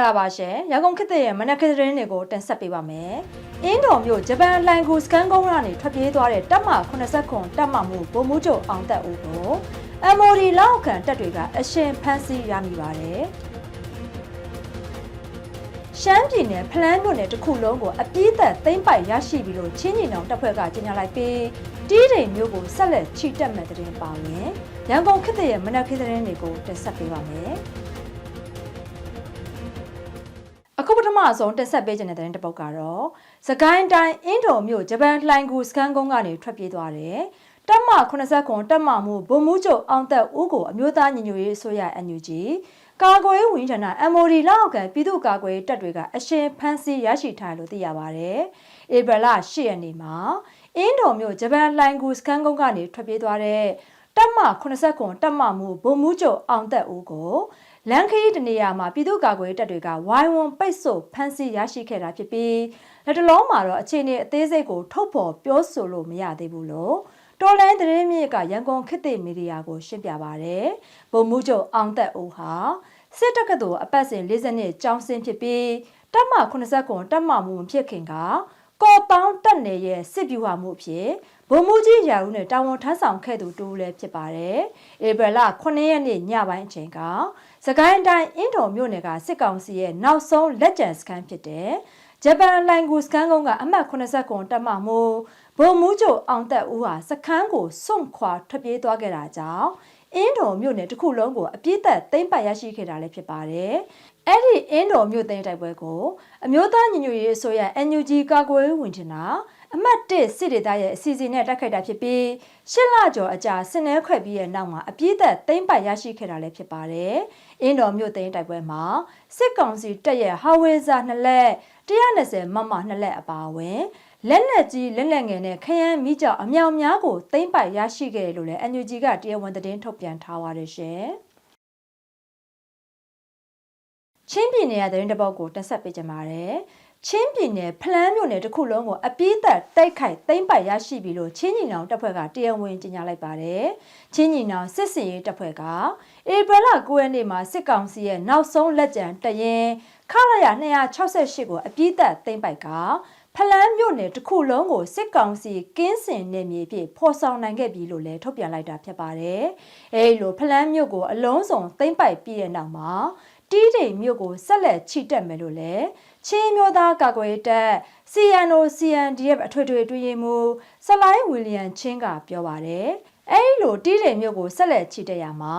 ္ဂလာပါရှင်ရန်ကုန်ခေတ်သစ်ရဲ့မနက်ခင်းသတင်းတွေကိုတင်ဆက်ပေးပါမယ်။အင်းတော်မြို့ဂျပန်လိုင်ကိုစကန်ကုန်းကနေထွက်ပြေးသွားတဲ့တပ်မ89တပ်မမှုဗိုလ်မှူးချုပ်အောင်သက်ဦးကို MOD လောက်ခံတပ်တွေကအရှင်ဖမ်းဆီးရမိပါတယ်။ရှမ်းပြည်နယ်ဖလန်းမြို့နယ်တစ်ခုလုံးကိုအပြည့်သက်သိမ့်ပိုက်ရရှိပြီလို့ချင်းညီနောင်တပ်ဖွဲ့ကကြေညာလိုက်ပြီးတီးတိမ်မျိုးကိုဆက်လက်ချီတက်မဲ့တဲ့တင်ပါဝင်ရန်ကုန်ခေတ်သစ်ရဲ့မနက်ခင်းသတင်းတွေကိုတင်ဆက်ပေးပါမယ်။ အခုပထမဆုံးတက်ဆက်ပေးခြင်းတဲ့တဲ့တစ်ပုတ်ကတော့စကိုင်းတိုင်းအင်းတော်မြို့ဂျပန်လှိုင်ကူစကန်ကုန်းကနေထွက်ပြေးသွားတယ်။တပ်မ89တပ်မမှုဗိုလ်မှူးချုပ်အောင်သက်ဦးကိုအမျိုးသားညီညွတ်ရေးအစိုးရ NUG ကာကွယ်ရေးဝန်ကြီးဌာန MOD လောက်အောက်ခံပြည်သူ့ကာကွယ်ရေးတပ်တွေကအရှင်ဖမ်းဆီးရရှိထားတယ်လို့သိရပါတယ်။ဧပြီလ10ရက်နေ့မှာအင်းတော်မြို့ဂျပန်လှိုင်ကူစကန်ကုန်းကနေထွက်ပြေးသွားတဲ့တပ်မ89တပ်မမှုဗိုလ်မှူးချုပ်အောင်သက်ဦးကို လန်ခရီးတနေရာမှာပြည်သူ့ကာကွယ်ရေးတပ်တွေကဝိုင်းဝန်းပိတ်ဆို့ဖမ်းဆီးရရှိခဲ့တာဖြစ်ပြီးလက်တလုံးမှာတော့အခြေအနေအသေးစိတ်ကိုထုတ်ဖော်ပြောဆိုလို့မရသေးဘူးလို့တော်လိုင်းသတင်းမြစ်ကရန်ကုန်ခေတ်သစ်မီဒီယာကိုရှင်းပြပါဗျ။ဗိုလ်မှူးချုပ်အောင်သက်ဦးဟာစစ်တပ်ကတော်အပတ်စဉ်40နှစ်ကျောင်းဆင်းဖြစ်ပြီးတပ်မ89တပ်မမှုမဖြစ်ခင်က ကော်ပေါင်းတက်နေရဲ့စစ်ဗျူဟာမှုဖြစ်ဗိုလ်မှူးကြီးရာဦးနဲ့တာဝန်ထမ်းဆောင်ခဲ့သူတူလည်းဖြစ်ပါတယ်။ဧပြီလ9ရက်နေ့ညပိုင်းအချိန်ကစကိုင်းတိုင်းအင်းတော်မြို့နယ်ကစစ်ကောင်စီရဲ့နောက်ဆုံးလက်ကျန်စခန်းဖြစ်တဲ့ဂျပန်လိုင်ဂူစခန်းကုန်းကအမှတ်89တပ်မှမှုဗိုလ်မှူးချုပ်အောင်သက်ဦးဟာစခန်းကိုစွန့်ခွာထွက်ပြေးသွားခဲ့တာကြောင့်အင်းတော်မြို့နယ်တစ်ခုလုံးကိုအပြည့်သက်သိမ်းပိုက်ရရှိခဲ့တာလည်းဖြစ်ပါတယ်။ အဲ့ဒီအင်းတော်မြို့သိမ်းတိုက်ပွဲကိုအမျိုးသားညီညွတ်ရေးအစိုးရ NUG ကာကွယ်ရေးဝန်ကြီးနာအမတ်1စစ်ဒေသရဲ့အစီအစဉ်နဲ့တိုက်ခိုက်တာဖြစ်ပြီးရှစ်လကျော်အကြာစင်နှဲခွက်ပြီးရဲ့နောက်မှာအပြည့်သက်သိမ်းပိုက်ရရှိခဲ့တာလည်းဖြစ်ပါတယ်။အင်းတော်မြို့သိမ်းတိုက်ပွဲမှာစစ်ကောင်စီတပ်ရဲ့ဟာဝေဇာနှစ်လက်120မမနှစ်လက်အပါအဝင်လက်နက်ကြီးလက်နက်ငယ်နဲ့ခရမ်းမိကြောက်အမြောင်များကိုသိမ့်ပိုက်ရရှိခဲ့တယ်လို့လည်း NUG ကတရားဝင်သတင်းထုတ်ပြန်ထားပါတယ်ရှင်။ ချင်းပြည်နယ်ရဲ့သတင်းတပုတ်ကိုတက်ဆက်ပေးကြပါမယ်။ချင်းပြည်နယ်ဖလန်းမြို့နယ်တစ်ခုလုံးကိုအပြည့်သက်တိုက်ခိုက်သိမ့်ပိုက်ရရှိပြီလို့ချင်းညီနောင်တပ်ဖွဲ့ကတရားဝင်ကြေညာလိုက်ပါတယ်။ချင်းညီနောင်စစ်စင်ရေးတပ်ဖွဲ့ကဧပြီလ9ရက်နေ့မှာစစ်ကောင်စီရဲ့နောက်ဆုံးလက်ကျန်တရင်ခရရ268ကိုအပြည့်သက်သိမ့်ပိုက်ကဖလန်းမြို့နယ်တစ်ခုလုံးကိုစစ်ကောင်စီကင်းစင်နေမြေဖြစ်ဖော်ဆောင်နိုင်ခဲ့ပြီလို့လည်းထုတ်ပြန်လိုက်တာဖြစ်ပါတယ်။အဲဒီလိုဖလန်းမြို့ကိုအလုံးစုံသိမ့်ပိုက်ပြီးတဲ့နောက်မှာ တီးတိမ်မြို့ကိုဆက်လက်ချီတက်မယ်လို့လည်းချင်းမျိုးသားကာကွယ်တပ် CNO CNDF အထွေထွေအတွင်းရေးမှူးဆလိုင်းဝီလီယံချင်းကပြောပါတယ်။အဲဒီလိုတီးတိမ်မြို့ကိုဆက်လက်ချီတက်ရမှာ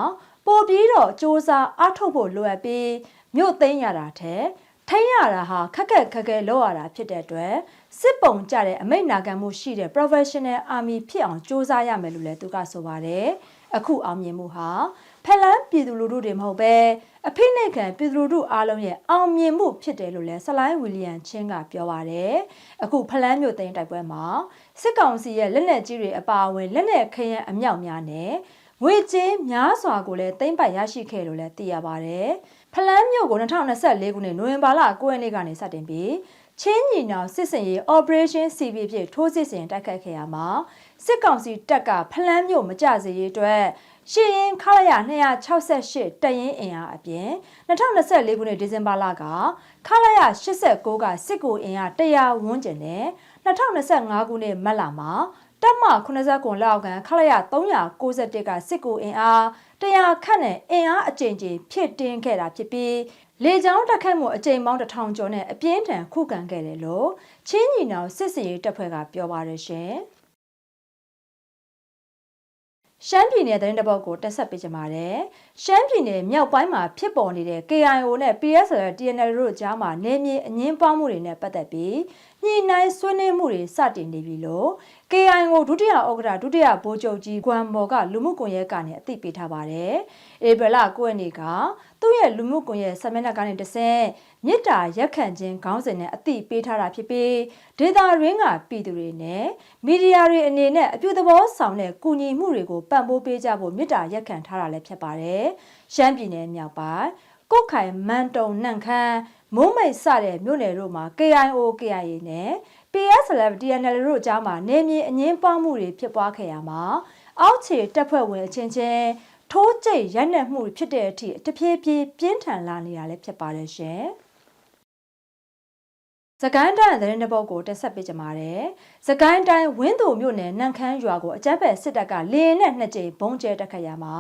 ပို့ပြီးတော့စ조사အားထုတ်ဖို့လိုအပ်ပြီးမြို့သိမ်းရတာထက်ထိန်းရတာဟာခက်ခက်ခက်ခဲလုပ်ရတာဖြစ်တဲ့အတွက်စစ်ပုံကြတဲ့အမိတ်နာခံမှုရှိတဲ့ professional army ဖြစ်အောင်စ조사ရမယ်လို့လည်းသူကဆိုပါတယ်အခုအောင်မြင်မှုဟာ ဖလန်းပြည်သူလူထုတွေမဟုတ်ပဲအဖိနှိတ်ခံပြည်သူလူထုအားလုံးရဲ့အောင်မြင်မှုဖြစ်တယ်လို့လည်းဆလိုင်းဝီလီယံချင်းကပြောပါတယ်အခုဖလန်းမြို့သိမ်းတိုက်ပွဲမှာစစ်ကောင်စီရဲ့လက်နက်ကြီးတွေအပါအဝင်လက်နက်ခရမ်းအမြောက်များနဲ့ငွေကြေးများစွာကိုလည်းသိမ်းပိုက်ရရှိခဲ့လို့လည်းသိရပါတယ်။ဖလန်းမြို့ကို2024ခုနှစ်နိုဝင်ဘာလ9ရက်နေ့ကနေစတင်ပြီးချင်းညီနောင်စစ်စင်ရေး Operation CB ဖြစ်ထိုးစစ်ဆင်တိုက်ခိုက်ခဲ့ရမှာစစ်ကောင်စီတပ်ကဖလန်းမြို့မကြစေရေးအတွက် ရှီရင်ခလာရ268တရင်အင်အားအပြင်2024ခုနှစ်ဒီဇင်ဘာလကခလာရ89ကစစ်ကိုအင်အား100ဝန်းကျင်နဲ့2025ခုနှစ်မတ်လမှာတပ်မ89လောက်ကန်ခလရ391ကစစ်ကူအင်အား100ခန့်နဲ့အင်အားအကြိမ်ကြိမ်ဖြစ်တင်းခဲ့တာဖြစ်ပြီးလေကြောင်းတက်ခတ်မှုအကြိမ်ပေါင်းတစ်ထောင်ကျော်နဲ့အပြင်းထန်ခုခံခဲ့တယ်လို့ချင်းညီနောင်စစ်စင်ရေးတပ်ဖွဲ့ကပြောပါရရှင်။ ရှမ်းပြည်နယ်သတင်းတပုတ်ကိုတက်ဆက်ပေးကြပါမယ်။ရှမ်းပြည်နယ်မြောက်ပိုင်းမှာဖြစ်ပေါ်နေတဲ့ KIO နဲ့ PSL TNL တို့ကြားမှာနေမြေအငင်းပွားမှုတွေနဲ့ပတ်သက်ပြီးညှိနှိုင်းဆွေးနွေးမှုတွေစတင်နေပြီလို့ KIO ဒုတိယဥက္ကဋ္ဌဒုတိယဗိုလ်ချုပ်ကြီးဂွမ်ဘော်ကလူမှုကွန်ရက်ကနေအသိပေးထားပါတယ်။ဧပြီလ9ရက်နေ့က သူ့ရဲ့လူမှုကွန်ရက်ဆမျက်နှာကနေတဆင့်မြစ်တာရက်ခံခြင်းခေါင်းစဉ်နဲ့အသိပေးထားတာဖြစ်ပြီးဒေတာရင်းကပြည်သူတွေနဲ့မီဒီယာတွေအနေနဲ့အပြုသဘောဆောင်တဲ့ကူညီမှုတွေကိုပံ့ပိုးပေးကြဖို့မြစ်တာရက်ခံထားတာလည်းဖြစ်ပါတယ်။ရှမ်းပြည်နယ်မြောက်ပိုင်းကုတ်ခိုင်မန်တုံနန့်ခမ်းမုံမိတ်စတဲ့မြို့နယ်တို့မှာ KIO KIA နဲ့ PSLF DNL တို့ကြားမှာနေမြေအငင်းပွားမှုတွေဖြစ်ပွားခဲ့ရမှာအောက်ခြေတပ်ဖွဲ့ဝင်အချင်းချင်း ထိုးကျိတ်ရိုက်နှက်မှုဖြစ်တဲ့အထိတဖြည်းဖြည်းပြင်းထန်လာနေတာလည်းဖြစ်ပါတယ်ရှင်။စကိုင်းတိုင်းသတင်းတစ်ပုဒ်ကိုတက်ဆက်ပေးကြပါမယ်။စကိုင်းတိုင်းဝင်းသူမြို့နယ်နန့်ခမ်းရွာကိုအကြမ်းဖက်စစ်တပ်ကလေရင်နဲ့နှစ်ကြိမ်ဘုံကျဲတက်ခတ်ရမှာ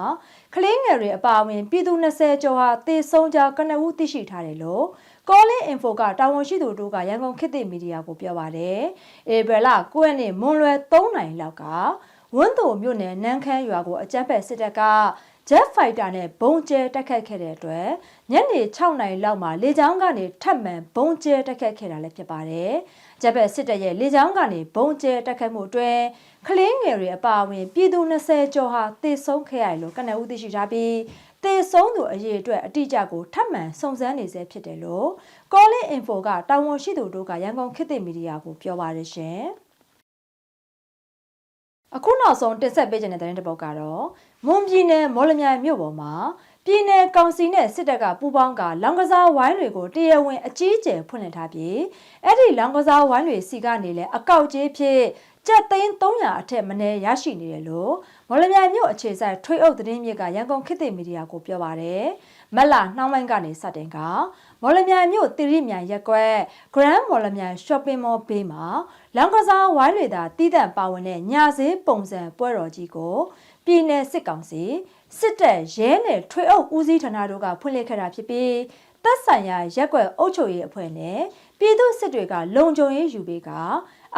ကလေးငယ်တွေအပါအဝင်ပြည်သူ20ကျော်ဟာတေဆုံးကြကနဦးသိရှိထားတယ်လို့ Calling Info ကတာဝန်ရှိသူတို့ကရန်ကုန်ခေတ်သစ်မီဒီယာကိုပြောပါတယ်။ဧပြီလ9ရက်နေ့မွန်လွယ်3နိုင်လောက်က ဝန်းသူမြို့နယ်နန်းခမ်းရွာကိုအကြမ်းဖက်စစ်တပ်က Jet Fighter နဲ့ဘုံကျဲတက်ခတ်ခဲ့တဲ့အတွက်ညနေ6နာရီလောက်မှာလေကြောင်းကနေထပ်မံဘုံကျဲတက်ခတ်ခဲ့တာလည်းဖြစ်ပါတယ်။ဂျက်ဘက်စစ်တပ်ရဲ့လေကြောင်းကနေဘုံကျဲတက်ခတ်မှုအတွင်းကလေးငယ်တွေအပါအဝင်ပြည်သူ20ကျော်ဟာသေဆုံးခဲ့ရတယ်လို့ကနဦးသိရှိထားပြီးသေဆုံးသူအရေအတွက်အတိအကျကိုထပ်မံစုံစမ်းနေဆဲဖြစ်တယ်လို့ Calling Info ကတာဝန်ရှိသူတို့ကရန်ကုန်ခေတ်သစ်မီဒီယာကိုပြောပါတယ်ရှင်။ အခုနောက်ဆုံးတင်ဆက်ပေးခြင်းတဲ့သတင်းတစ်ပုဒ်ကတော့မွန်ပြည်နယ်မော်လမြိုင်မြို့ပေါ်မှာပြည်နယ်ကောင်စီနဲ့စစ်တပ်ကပူးပေါင်းကလောင်ကစားဝိုင်းတွေကိုတရားဝင်အကြီးအကျယ်ဖွင့်လှစ်ထားပြီးအဲ့ဒီလောင်ကစားဝိုင်းတွေစီကနေလဲအကောက်ကြီးဖြစ် ကျပ်သိန်း300အထက်မနည်းရရှိနေတယ်လို့မော်လမြိုင်မြို့အခြေဆိုင်ထွေအုပ်သတင်းမြစ်ကရန်ကုန်ခေတ်သစ်မီဒီယာကိုပြောပါတယ်မက်လာနှောင်းပိုင်းကနေစတင်ကမော်လမြိုင်မြို့တိရိမြိုင်ရက်ကွက် Grand မော်လမြိုင် Shopping Mall ဘေးမှာလောင်ကစားဝိုင်းတွေသာတည်တံ့ပါဝင်တဲ့ညဈေးပုံစံပွဲတော်ကြီးကိုပြည်내စစ်ကောင်စီစစ်တပ်ရဲနယ်ထွေအုပ်ဦးစီးဌာနတို့ကဖွင့်လှစ်ခဲ့တာဖြစ်ပြီးသက်ဆိုင်ရာရက်ကွက်အုပ်ချုပ်ရေးအဖွဲ့နဲ့ပြည်သူစစ်တွေကလုံခြုံရေးယူပေးက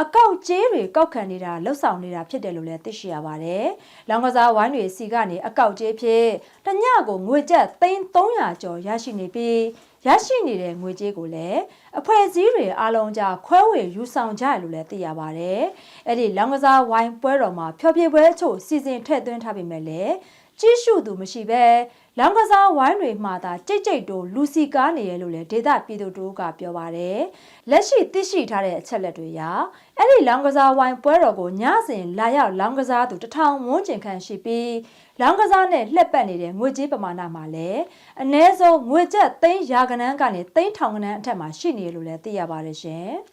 အကောက်ကျေးတွေကောက်ခံနေတာလှုပ်ဆောင်နေတာဖြစ်တယ်လို့လည်းသိရှိရပါတယ်။လောင်ကစားဝိုင်းတွေစီကနေအကောက်ကျေးဖြစ်တညကိုငွေကျပ်300ကျော်ရရှိနေပြီးရရှိနေတဲ့ငွေကြေးကိုလည်းအဖွဲ့အစည်းတွေအားလုံးကြားခွဲဝေယူဆောင်ကြရလို့လည်းသိရပါတယ်။အဲ့ဒီလောင်ကစားဝိုင်းပွဲတော်မှာဖျော်ဖြေပွဲအချို့စီစဉ်ထည့်သွင်းထားပေမဲ့လည်း ကြီးစုသူမရှိပဲလောင်ကစားဝိုင်းတွေမှာသာကြိတ်ကြိတ်တိုးလူစီကားနေရလို့လည်းဒေသပြည်သူတို့ကပြောပါတယ်။လက်ရှိသိရှိထားတဲ့အချက်လက်တွေအရအဲ့ဒီလောင်ကစားဝိုင်းပွဲတော်ကိုညစဉ်လာရောက်လောင်ကစားသူတထောင်ဝန်းကျင်ခန့်ရှိပြီးလောင်ကစားနဲ့လှက်ပတ်နေတဲ့ငွေကြေးပမာဏမှာလည်းအ ਨੇ ဆုံးငွေကျပ်သိန်းရာကနန်းကနေသိန်းထောင်ကနန်းအထက်မှာရှိနေလို့လည်းသိရပါတယ်ရှင်။